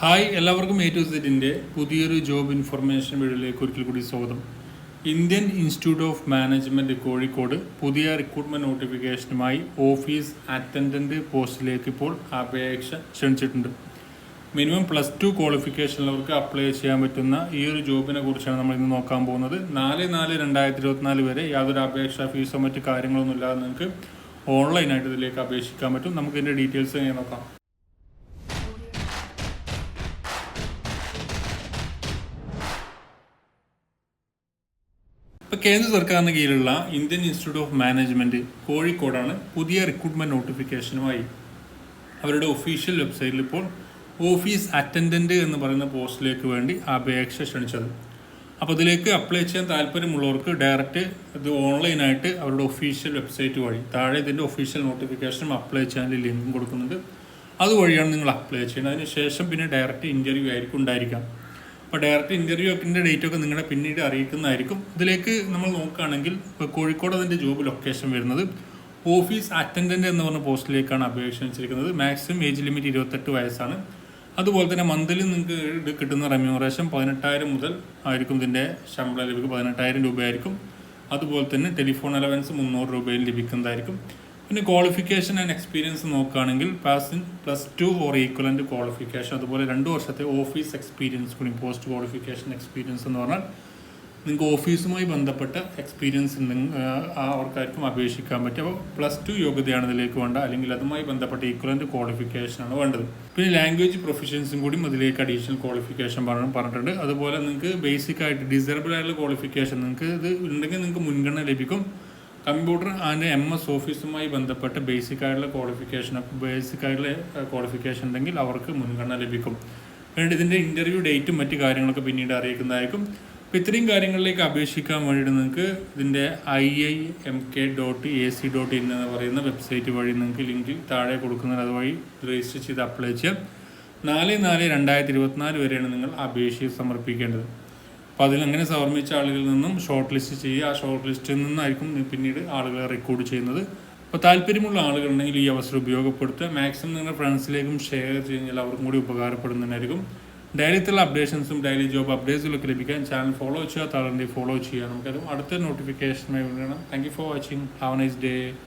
Hi എല്ലാവർക്കും A to സെറ്റിന്റെ പുതിയൊരു ജോബ് ഇൻഫർമേഷൻ വീഡിയോയിലേക്ക് ഒരിക്കൽ കൂടി സ്വാഗതം. Indian Institute of Management Kozhikode പുതിയ റിക്രൂട്ട്മെന്റ് നോട്ടിഫിക്കേഷനുമായി ഓഫീസ് അറ്റൻഡന്റ് പോസ്റ്റിലേക്ക് ഇപ്പോൾ അപേക്ഷ ക്ഷണിച്ചിട്ടുണ്ട്. മിനിമം പ്ലസ് ടു ക്വാളിഫിക്കേഷനുള്ളവർക്ക് അപ്ലൈ ചെയ്യാൻ പറ്റുന്ന ഈ ഒരു ജോബിനെ കുറിച്ചാണ് നമ്മൾ ഇന്ന് നോക്കാൻ പോകുന്നത്. നാല് നാല് രണ്ടായിരത്തി ഇരുപത്തിനാല് വരെ യാതൊരു അപേക്ഷാ ഫീസോ മറ്റ് കാര്യങ്ങളൊന്നും ഇല്ലാതെ നിങ്ങൾക്ക് ഓൺലൈനായിട്ട് ഇതിലേക്ക് അപേക്ഷിക്കാൻ പറ്റും. നമുക്ക് ഇതിന്റെ ഡീറ്റെയിൽസ് നോക്കാം? ഇപ്പോൾ കേന്ദ്ര സർക്കാരിന് കീഴിലുള്ള ഇന്ത്യൻ ഇൻസ്റ്റിറ്റ്യൂട്ട് ഓഫ് മാനേജ്മെന്റ് കോഴിക്കോടാണ് പുതിയ റിക്രൂട്ട്മെന്റ് നോട്ടിഫിക്കേഷനുമായി അവരുടെ ഒഫീഷ്യൽ വെബ്സൈറ്റിൽ ഇപ്പോൾ ഓഫീസ് അറ്റൻഡന്റ് എന്ന് പറയുന്ന പോസ്റ്റിലേക്ക് വേണ്ടി അപേക്ഷ ക്ഷണിച്ചത്. അപ്പോൾ ഇതിലേക്ക് അപ്ലൈ ചെയ്യാൻ താല്പര്യമുള്ളവർക്ക് ഡയറക്റ്റ് ഇത് ഓൺലൈനായിട്ട് അവരുടെ ഒഫീഷ്യൽ വെബ്സൈറ്റ് വഴി താഴെ ഇതിന്റെ ഒഫീഷ്യൽ നോട്ടിഫിക്കേഷനും അപ്ലൈ ചെയ്യാൻ ലിങ്കും കൊടുക്കുന്നുണ്ട്. അതുവഴിയാണ് നിങ്ങൾ അപ്ലൈ ചെയ്യുന്നത് അതിന് ശേഷം പിന്നെ ഡയറക്റ്റ് ഇന്റർവ്യൂ ആയിരിക്കും ഉണ്ടായിരിക്കാം. അപ്പോൾ ഡയറക്റ്റ് ഇന്റർവ്യൂ ഒക്കെ ഡേറ്റ് ഒക്കെ നിങ്ങളെ പിന്നീട് അറിയിക്കുന്നതായിരിക്കും. ഇതിലേക്ക് നമ്മൾ നോക്കുകയാണെങ്കിൽ ഇപ്പോൾ കോഴിക്കോട് അതിന്റെ ജോബ് ലൊക്കേഷൻ വരുന്നത് ഓഫീസ് അറ്റൻഡന്റ് എന്ന് പറഞ്ഞ പോസ്റ്റിലേക്കാണ് അപേക്ഷ വെച്ചിരിക്കുന്നത്. മാക്സിമം ഏജ് ലിമിറ്റ് ഇരുപത്തെട്ട് വയസ്സാണ്. അതുപോലെ തന്നെ മന്ത്ലി നിങ്ങൾക്ക് കിട്ടുന്ന റെമ്യൂറേഷൻ പതിനെട്ടായിരം മുതൽ ആയിരിക്കും. ഇതിന്റെ ശമ്പളം ലഭിക്കും. പതിനെട്ടായിരം രൂപയായിരിക്കും. അതുപോലെ തന്നെ ടെലിഫോൺ അലവൻസ് മുന്നൂറ് രൂപയിൽ ലഭിക്കുന്നതായിരിക്കും. പിന്നെ ക്വാളിഫിക്കേഷൻ ആൻഡ് എക്സ്പീരിയൻസ് നോക്കുകയാണെങ്കിൽ pass in plus two or equivalent qualification അതുപോലെ രണ്ട് വർഷത്തെ ഓഫീസ് എക്സ്പീരിയൻസ് കൂടി പോസ്റ്റ് ക്വാളിഫിക്കേഷൻ എക്സ്പീരിയൻസ് എന്ന് പറഞ്ഞാൽ നിങ്ങൾക്ക് ഓഫീസുമായി ബന്ധപ്പെട്ട എക്സ്പീരിയൻസ് അവർക്കാർക്കും അപേക്ഷിക്കാൻ പറ്റും അപ്പോൾ പ്ലസ് ടു യോഗ്യതയാണ് ഇതിലേക്ക് വേണ്ട. അല്ലെങ്കിൽ അതുമായി ബന്ധപ്പെട്ട ഈക്വലന്റ് ക്വാളിഫിക്കേഷനാണ് വേണ്ടത്. പിന്നെ ലാംഗ്വേജ് പ്രൊഫഷൻസും കൂടി അതിലേക്ക് അഡീഷണൽ ക്വാളിഫിക്കേഷൻ പറഞ്ഞു പറഞ്ഞിട്ടുണ്ട്. അതുപോലെ നിങ്ങൾക്ക് ബേസിക് ആയിട്ട് ഡിസേബിൾ ആയിട്ടുള്ള ക്വാളിഫിക്കേഷൻ നിങ്ങൾക്ക് ഇത് ഉണ്ടെങ്കിൽ നിങ്ങൾക്ക് മുൻഗണന ലഭിക്കും. കമ്പ്യൂട്ടർ ആൻഡ് എം എസ് ഓഫീസുമായി ബന്ധപ്പെട്ട് ബേസിക് ആയിട്ടുള്ള ക്വാളിഫിക്കേഷൻ ബേസിക് ആയിട്ടുള്ള ക്വാളിഫിക്കേഷൻ ഉണ്ടെങ്കിൽ അവർക്ക് മുൻഗണന ലഭിക്കും. വേണ്ട ഇതിന്റെ ഇന്റർവ്യൂ ഡേറ്റും മറ്റ് കാര്യങ്ങളൊക്കെ പിന്നീട് അറിയിക്കുന്നതായിരിക്കും. അപ്പോൾ ഇത്രയും കാര്യങ്ങളിലേക്ക് അപേക്ഷിക്കാൻ വേണ്ടിയിട്ട് നിങ്ങൾക്ക് ഇതിന്റെ I I M K dot A C dot in എന്ന് പറയുന്ന വെബ്സൈറ്റ് വഴി നിങ്ങൾക്ക് ലിങ്ക് താഴെ കൊടുക്കുന്നത് അതുവഴി രജിസ്റ്റർ ചെയ്ത് അപ്ലൈ ചെയ്യാം. നാല് നാല് രണ്ടായിരത്തി ഇരുപത്തിനാല് വരെയാണ് നിങ്ങൾ അപേക്ഷ സമർപ്പിക്കേണ്ടത്. അപ്പോൾ അതിൽ അങ്ങനെ സമർപ്പിച്ച ആളുകളിൽ നിന്നും ഷോർട്ട് ലിസ്റ്റ് ചെയ്യുക. ആ ഷോർട്ട് ലിസ്റ്റിൽ നിന്നായിരിക്കും പിന്നീട് ആളുകളെ റെക്കോർഡ് ചെയ്യുന്നത്. അപ്പോൾ താല്പര്യമുള്ള ആളുകളുണ്ടെങ്കിൽ ഈ അവസരം ഉപയോഗപ്പെടുത്തുക. മാക്സിമം നിങ്ങളുടെ ഫ്രണ്ട്സിലേക്കും ഷെയർ ചെയ്യുന്നതിൽ അവർക്കും കൂടി ഉപകാരപ്പെടുന്നതായിരിക്കും ഡെയിലിത്തുള്ള അപ്ഡേഷൻസും ഡെയിലി ജോബ് അപ്ഡേറ്റ്സുകളൊക്കെ ലഭിക്കാൻ ചാനൽ ഫോളോ ചെയ്യുക താഴെ ഫോളോ ചെയ്യുക. നമുക്കത് അടുത്ത നോട്ടിഫിക്കേഷനുമായി വേണം thank you for watching have nice day